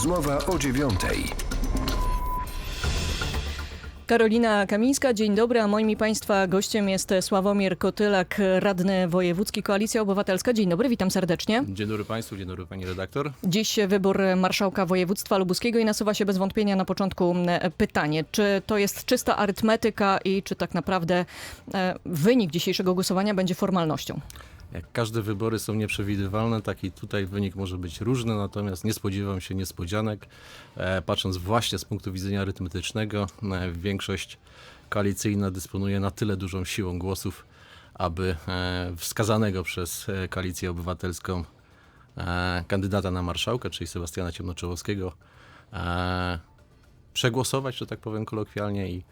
Rozmowa o dziewiątej. Karolina Kamińska, dzień dobry, a moim i Państwa gościem jest Sławomir Kotylak, radny wojewódzki Koalicja Obywatelska. Dzień dobry, witam serdecznie. Dzień dobry Państwu, dzień dobry Pani redaktor. Dziś wybór marszałka województwa lubuskiego i nasuwa się bez wątpienia na początku pytanie, czy to jest czysta arytmetyka i czy tak naprawdę e, wynik dzisiejszego głosowania będzie formalnością? Jak każde wybory są nieprzewidywalne, tak i tutaj wynik może być różny, natomiast nie spodziewam się niespodzianek. E, patrząc właśnie z punktu widzenia arytmetycznego, e, większość koalicyjna dysponuje na tyle dużą siłą głosów, aby e, wskazanego przez Koalicję Obywatelską kandydata na marszałka, czyli Sebastiana Ciemnoczołowskiego, przegłosować, że tak powiem kolokwialnie i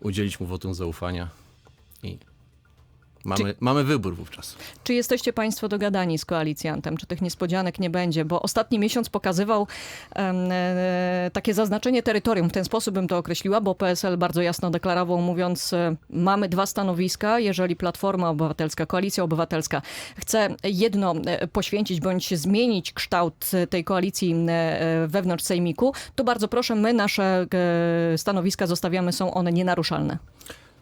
udzielić mu wotum zaufania. I mamy, mamy wybór wówczas. Czy jesteście Państwo dogadani z koalicjantem? Czy tych niespodzianek nie będzie? Bo ostatni miesiąc pokazywał e, takie zaznaczenie terytorium. W ten sposób bym to określiła, bo PSL bardzo jasno deklarował, mówiąc, e, mamy dwa stanowiska. Jeżeli Platforma Obywatelska, Koalicja Obywatelska chce jedno e, poświęcić bądź zmienić kształt tej koalicji wewnątrz Sejmiku, to bardzo proszę, my nasze stanowiska zostawiamy, są one nienaruszalne.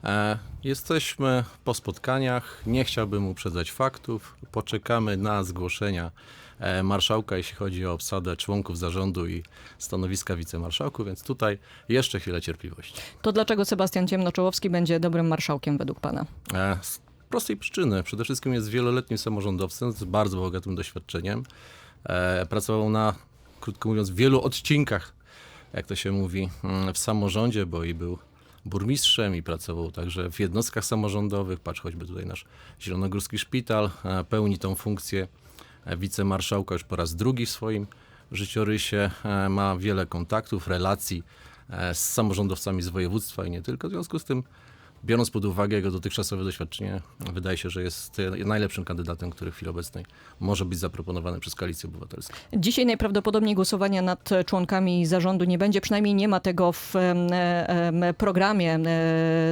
E, jesteśmy po spotkaniach. Nie chciałbym uprzedzać faktów. Poczekamy na zgłoszenia e, marszałka, jeśli chodzi o obsadę członków zarządu i stanowiska wicemarszałków, więc tutaj jeszcze chwilę cierpliwości. To dlaczego Sebastian Ciemnoczołowski będzie dobrym marszałkiem według Pana? E, z prostej przyczyny. Przede wszystkim jest wieloletnim samorządowcem z bardzo bogatym doświadczeniem. Pracował na, krótko mówiąc, wielu odcinkach, jak to się mówi, mm, w samorządzie, bo i był burmistrzem i pracował także w jednostkach samorządowych. Patrz choćby tutaj nasz Zielonogórski Szpital. E, pełni tą funkcję e, wicemarszałka już po raz drugi w swoim życiorysie. E, ma wiele kontaktów, relacji z samorządowcami z województwa i nie tylko. W związku z tym biorąc pod uwagę jego dotychczasowe doświadczenie, wydaje się, że jest e, najlepszym kandydatem, który w chwili obecnej może być zaproponowany przez Koalicję Obywatelską. Dzisiaj najprawdopodobniej głosowania nad członkami zarządu nie będzie, przynajmniej nie ma tego w programie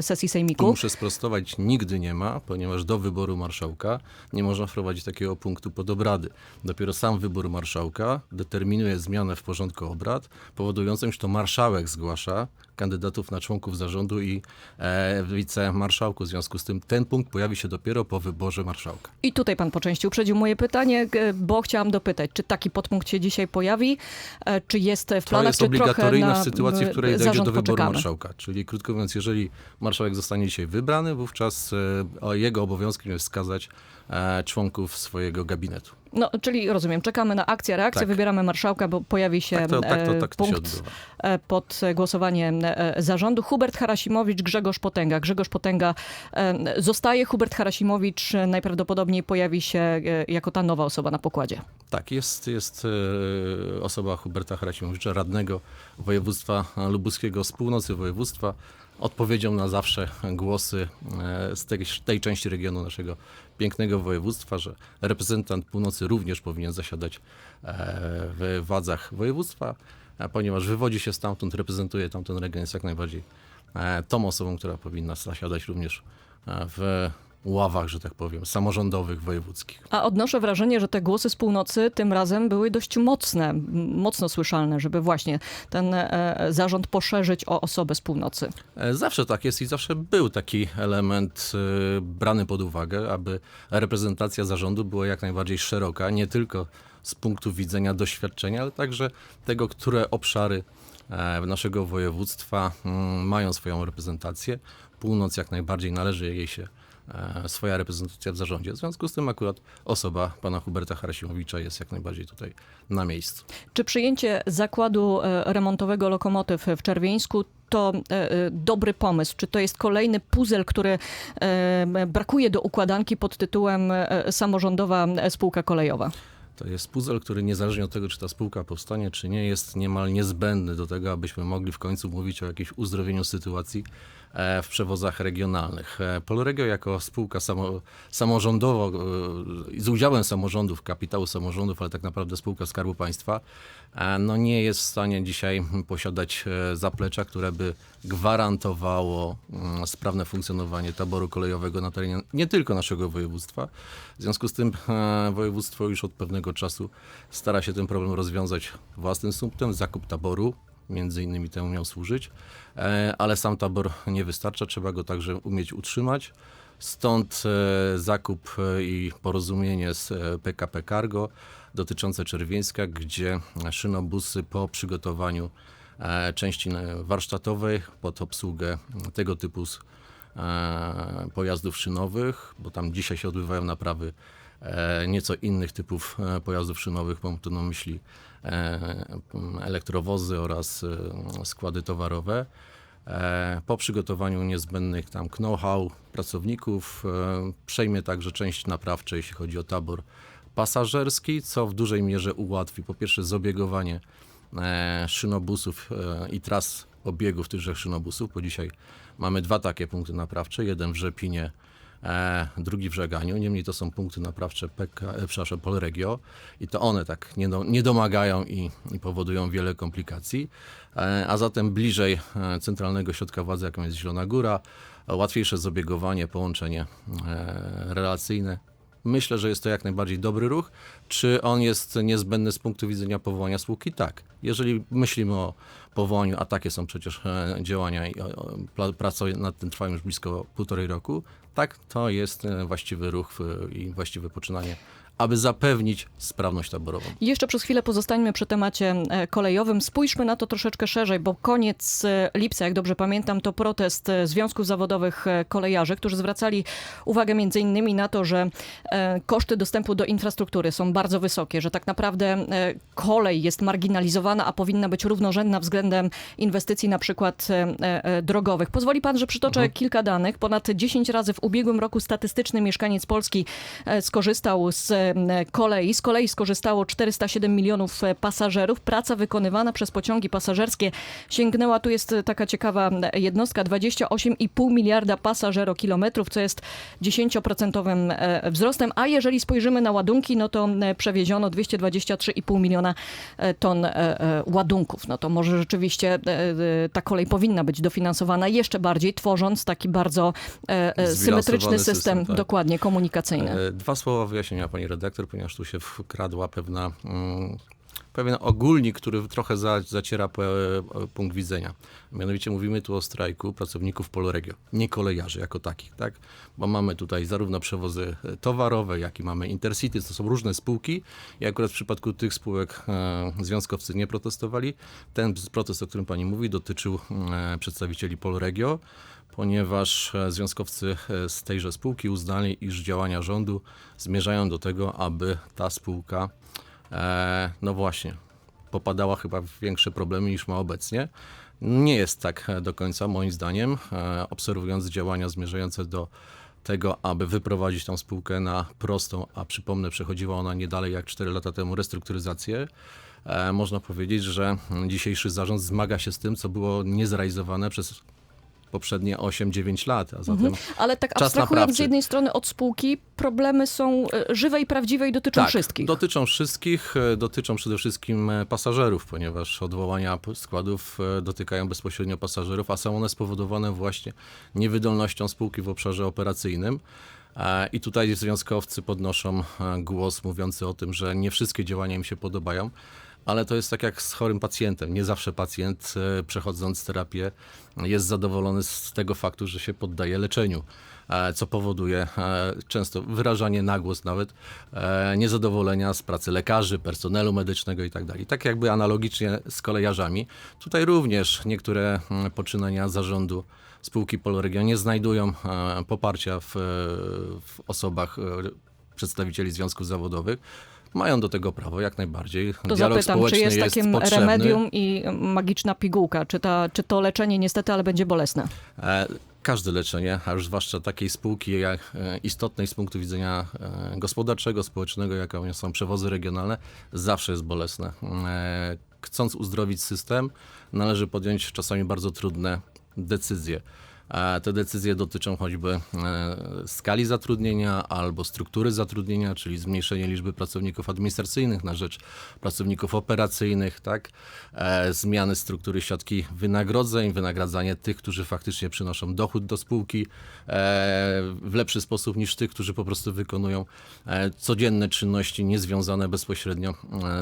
sesji Tu Sejmiku. muszę sprostować, nigdy nie ma, ponieważ do wyboru marszałka nie można wprowadzić takiego punktu pod obrady. Dopiero sam wybór marszałka determinuje zmianę w porządku obrad, powodującą, że to marszałek zgłasza kandydatów na członków zarządu i e, wicemarszałku. W związku z tym ten punkt pojawi się dopiero po wyborze marszałka. I tutaj pan po części uprzedził moje pytanie, bo chciałam dopytać, czy taki podpunkt się dzisiaj pojawi, e, czy jest w To planach, jest czy trochę obligatoryjne na w sytuacji, w m, której dojdzie do wyboru poczekamy? marszałka. Czyli krótko mówiąc, jeżeli marszałek zostanie dzisiaj wybrany, wówczas e, jego obowiązkiem jest wskazać e, członków swojego gabinetu. No, czyli rozumiem, czekamy na akcję, reakcję, Tak. wybieramy marszałka, bo pojawi się Tak to, tak to, e, tak to się punkt odbywa. e, pod głosowanie e, zarządu. Hubert Harasimowicz, Grzegorz Potęga. Grzegorz Potęga zostaje, Hubert Harasimowicz najprawdopodobniej pojawi się jako ta nowa osoba na pokładzie. Tak, jest, jest osoba Huberta Harasimowicza, radnego województwa lubuskiego z północy województwa, odpowiedzią na zawsze głosy e, z tej, tej części regionu naszego pięknego województwa, że reprezentant północy również powinien zasiadać e, w władzach województwa, ponieważ wywodzi się stamtąd, reprezentuje tamten region, jest jak najbardziej e, tą osobą, która powinna zasiadać również w ławach, że tak powiem, samorządowych, wojewódzkich. A odnoszę wrażenie, że te głosy z północy tym razem były dość mocne, mocno słyszalne, żeby właśnie ten e, zarząd poszerzyć o osobę z północy. E, Zawsze tak jest i zawsze był taki element e, brany pod uwagę, aby reprezentacja zarządu była jak najbardziej szeroka, nie tylko z punktu widzenia doświadczenia, ale także tego, które obszary naszego województwa mm, mają swoją reprezentację. Północ jak najbardziej należy jej się swoja reprezentacja w zarządzie. W związku z tym akurat osoba pana Huberta Harasimowicza jest jak najbardziej tutaj na miejscu. Czy przyjęcie zakładu e, remontowego Lokomotyw w Czerwieńsku to e, e, dobry pomysł? Czy to jest kolejny puzzle, który e, brakuje do układanki pod tytułem e, samorządowa spółka kolejowa? To jest puzzle, który niezależnie od tego, czy ta spółka powstanie, czy nie, jest niemal niezbędny do tego, abyśmy mogli w końcu mówić o jakimś uzdrowieniu sytuacji e, w przewozach regionalnych. E, Polregio jako spółka samo, samorządowa, e, z udziałem samorządów, kapitału samorządów, ale tak naprawdę spółka Skarbu Państwa, no nie jest w stanie dzisiaj posiadać zaplecza, które by gwarantowało mm, sprawne funkcjonowanie taboru kolejowego na terenie nie tylko naszego województwa. W związku z tym województwo już od pewnego od czasu stara się ten problem rozwiązać własnym sumptem, zakup taboru, między innymi temu miał służyć, e, ale sam tabor nie wystarcza, trzeba go także umieć utrzymać. Stąd e, zakup e, i porozumienie z PKP Cargo dotyczące Czerwieńska, gdzie szynobusy po przygotowaniu części warsztatowej pod obsługę tego typu pojazdów szynowych, bo tam dzisiaj się odbywają naprawy nieco innych typów e, pojazdów szynowych, mam tu na myśli e, elektrowozy oraz e, składy towarowe. E, Po przygotowaniu niezbędnych tam know-how pracowników e, przejmie także część naprawcze, jeśli chodzi o tabor pasażerski, co w dużej mierze ułatwi po pierwsze zabiegowanie e, szynobusów e, i tras obiegów tychże szynobusów, bo dzisiaj mamy dwa takie punkty naprawcze, jeden w Rzepinie, e, drugi w Żeganiu, niemniej to są punkty naprawcze PK, e, przepraszam, Polregio i to one tak nie, do, nie domagają i, i powodują wiele komplikacji, e, a zatem bliżej e, centralnego środka władzy, jaką jest Zielona Góra, e, łatwiejsze zabiegowanie, połączenie e, relacyjne. Myślę, że jest to jak najbardziej dobry ruch. Czy on jest niezbędny z punktu widzenia powołania spółki? Tak. Jeżeli myślimy o powołaniu, a takie są przecież e, działania i prace nad tym trwają już blisko półtorej roku, tak, to jest e, właściwy ruch i właściwe poczynanie, aby zapewnić sprawność taborową. Jeszcze przez chwilę pozostańmy przy temacie e, kolejowym. Spójrzmy na to troszeczkę szerzej, bo koniec e, lipca, jak dobrze pamiętam, to protest e, Związków Zawodowych Kolejarzy, którzy zwracali uwagę między innymi na to, że koszty dostępu do infrastruktury są bardzo wysokie, że tak naprawdę kolej jest marginalizowana, a powinna być równorzędna względem inwestycji na przykład drogowych. Pozwoli pan, że przytoczę kilka danych. Ponad 10 razy w ubiegłym roku statystyczny mieszkaniec Polski skorzystał z kolei. Z kolei skorzystało 407 milionów e, pasażerów. Praca wykonywana przez pociągi pasażerskie sięgnęła, tu jest e, taka ciekawa e, jednostka, 28,5 miliarda pasażerokilometrów, co jest 10% e, wzrostem, a jeżeli spojrzymy na ładunki, no to e, przewieziono 223,5 miliona e, ton e, e, ładunków. No to może rzeczywiście e, e, ta kolej powinna być dofinansowana jeszcze bardziej, tworząc taki bardzo e, e, symetryczny system, system, tak. dokładnie komunikacyjny. E, Dwa słowa wyjaśnienia, pani redaktor, ponieważ tu się wkradła pewna, mm, pewien ogólnik, który trochę za, zaciera pe, punkt widzenia. Mianowicie mówimy tu o strajku pracowników Polregio, nie kolejarzy jako takich, tak? Bo mamy tutaj zarówno przewozy e, towarowe, jak i mamy Intercity, to są różne spółki i akurat w przypadku tych spółek e, związkowcy nie protestowali. Ten protest, o którym pani mówi, dotyczył e, przedstawicieli Polregio, ponieważ e, związkowcy e, z tejże spółki uznali, iż działania rządu zmierzają do tego, aby ta spółka, e, no właśnie, popadała chyba w większe problemy niż ma obecnie. Nie jest tak do końca, moim zdaniem, e, obserwując działania zmierzające do tego, aby wyprowadzić tą spółkę na prostą, a przypomnę, przechodziła ona nie dalej jak 4 lata temu restrukturyzację. E, można powiedzieć, że dzisiejszy zarząd zmaga się z tym, co było niezrealizowane przez poprzednie 8-9 lat, a zatem Ale tak abstrahując z jednej strony od spółki, problemy są e, żywe i prawdziwe i dotyczą tak, wszystkich. dotyczą wszystkich, e, dotyczą przede wszystkim e, pasażerów, ponieważ odwołania składów dotykają bezpośrednio pasażerów, a są one spowodowane właśnie niewydolnością spółki w obszarze operacyjnym. I tutaj związkowcy podnoszą głos mówiący o tym, że nie wszystkie działania im się podobają, ale to jest tak jak z chorym pacjentem. Nie zawsze pacjent e, przechodząc terapię jest zadowolony z tego faktu, że się poddaje leczeniu e, co powoduje e, często wyrażanie na głos nawet niezadowolenia z pracy lekarzy, personelu medycznego itd. Tak jakby analogicznie z kolejarzami. Tutaj również niektóre mm, poczynania zarządu spółki Polregio nie znajdują poparcia w, w osobach przedstawicieli związków zawodowych. Mają do tego prawo jak najbardziej. To Dialog zapytam, czy jest, takim potrzebny. remedium i magiczna pigułka? Czy, ta, czy to leczenie niestety, ale będzie bolesne? E, Każde leczenie, a już zwłaszcza takiej spółki jak e, istotnej z punktu widzenia e, gospodarczego, społecznego, jaką są przewozy regionalne, zawsze jest bolesne. E, Chcąc uzdrowić system, należy podjąć czasami bardzo trudne decyzje. Te decyzje dotyczą choćby e, skali zatrudnienia albo struktury zatrudnienia, czyli zmniejszenie liczby pracowników administracyjnych na rzecz pracowników operacyjnych, tak? E, zmiany struktury siatki wynagrodzeń, wynagradzanie tych, którzy faktycznie przynoszą dochód do spółki e, w lepszy sposób niż tych, którzy po prostu wykonują codzienne czynności niezwiązane bezpośrednio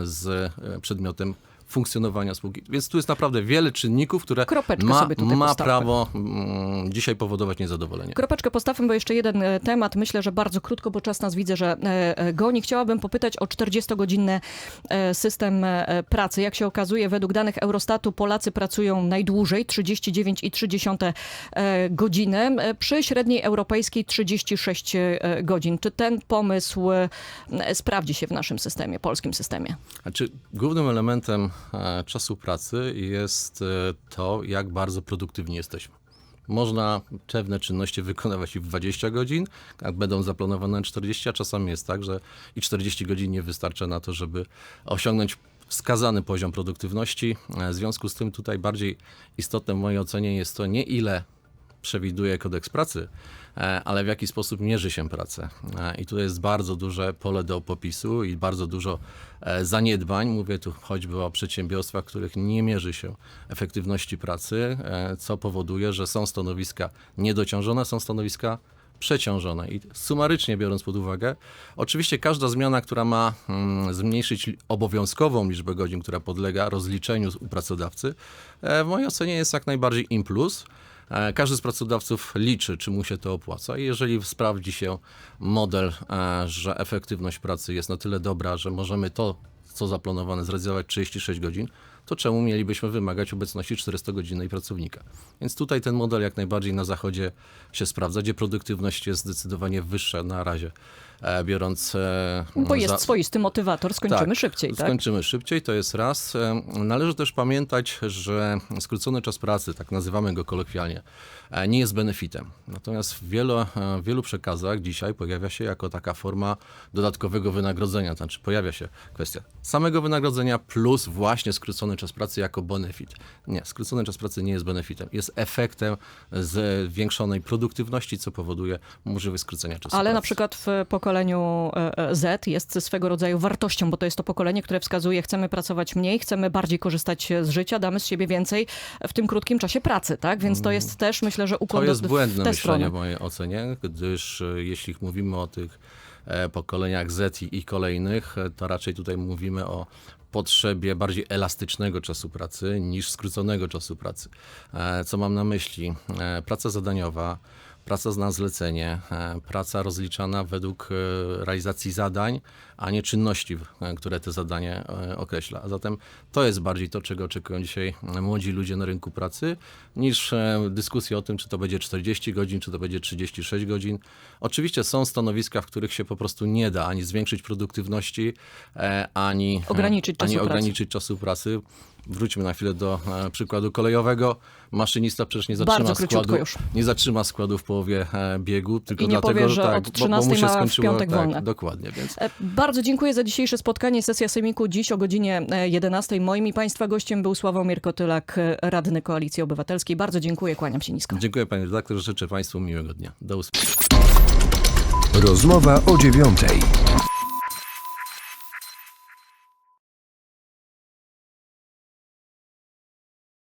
z przedmiotem funkcjonowania spółki. Więc tu jest naprawdę wiele czynników, które Kropeczkę ma, ma postawmy. prawo mm, dzisiaj powodować niezadowolenie. Kropeczkę postawmy, bo jeszcze jeden e, temat. Myślę, że bardzo krótko, bo czas nas widzę, że e, e, goni. Chciałabym popytać o 40-godzinny e, system pracy. Jak się okazuje, według danych Eurostatu Polacy pracują najdłużej, 39,3 e, godziny, przy średniej europejskiej 36 e, godzin. Czy ten pomysł sprawdzi się w naszym systemie, polskim systemie? Znaczy, głównym elementem czasu pracy jest e, to, jak bardzo produktywni jesteśmy. Można pewne czynności wykonywać i w 20 godzin, a będą zaplanowane na 40, a czasami jest tak, że i 40 godzin nie wystarcza na to, żeby osiągnąć wskazany poziom produktywności. E, W związku z tym tutaj bardziej istotne w mojej ocenie jest to nie ile przewiduje kodeks pracy, e, ale w jaki sposób mierzy się pracę. E, I tutaj jest bardzo duże pole do popisu i bardzo dużo e, zaniedbań. Mówię tu choćby o przedsiębiorstwach, których nie mierzy się efektywności pracy, e, co powoduje, że są stanowiska niedociążone, są stanowiska przeciążone. I sumarycznie biorąc pod uwagę, oczywiście każda zmiana, która ma mm, zmniejszyć obowiązkową liczbę godzin, która podlega rozliczeniu u pracodawcy, e, w mojej ocenie jest jak najbardziej in plus. E, Każdy z pracodawców liczy, czy mu się to opłaca. I jeżeli sprawdzi się model, e, że efektywność pracy jest na tyle dobra, że możemy to, co zaplanowane, zrealizować 36 godzin, to czemu mielibyśmy wymagać obecności 400-godzinnej pracownika? Więc tutaj ten model jak najbardziej na zachodzie się sprawdza, gdzie produktywność jest zdecydowanie wyższa na razie, e, biorąc. e, Bo jest za- swoisty motywator, skończymy tak, szybciej, tak? Skończymy szybciej, to jest raz. E, Należy też pamiętać, że skrócony czas pracy, tak nazywamy go kolokwialnie, nie jest benefitem. Natomiast w wielu, w wielu przekazach dzisiaj pojawia się jako taka forma dodatkowego wynagrodzenia. Znaczy pojawia się kwestia samego wynagrodzenia plus właśnie skrócony czas pracy jako benefit. Nie, skrócony czas pracy nie jest benefitem. Jest efektem zwiększonej produktywności, co powoduje możliwość skrócenia czasu Ale pracy. na przykład w pokoleniu e, e, Z jest swego rodzaju wartością, bo to jest to pokolenie, które wskazuje, chcemy pracować mniej, chcemy bardziej korzystać z życia, damy z siebie więcej w tym krótkim czasie pracy, tak? Więc to jest też, myślę, że ukłon To jest błędne myślenie w mojej ocenie, gdyż e, jeśli mówimy o tych pokoleniach Z i, i kolejnych, e, to raczej tutaj mówimy o potrzebie bardziej elastycznego czasu pracy niż skróconego czasu pracy. E, Co mam na myśli? E, Praca zadaniowa, praca na zlecenie, e, praca rozliczana według e, realizacji zadań, a nie czynności, które te zadanie e, określa. A zatem to jest bardziej to, czego oczekują dzisiaj młodzi ludzie na rynku pracy, niż e, dyskusja o tym, czy to będzie 40 godzin, czy to będzie 36 godzin. Oczywiście są stanowiska, w których się po prostu nie da ani zwiększyć produktywności, e, ani Ograniczyć ani czasu pracy. ograniczyć czasu pracy. Wróćmy na chwilę do przykładu kolejowego. Maszynista przecież nie zatrzyma Bardzo składu, już. nie zatrzyma składu w połowie biegu, tylko dlatego, powie, że tak, od bo, bo 13 mu się skończyło tak, wolne. dokładnie, więc E, Bardzo dziękuję za dzisiejsze spotkanie. Sesja Sejmiku dziś o godzinie e, 11. Moim i Państwa gościem był Sławomir Kotylak, e, radny Koalicji Obywatelskiej. Bardzo dziękuję, kłaniam się nisko. dziękuję panie redaktorze, życzę państwu miłego dnia. Do usłyszenia. Rozmowa o dziewiątej.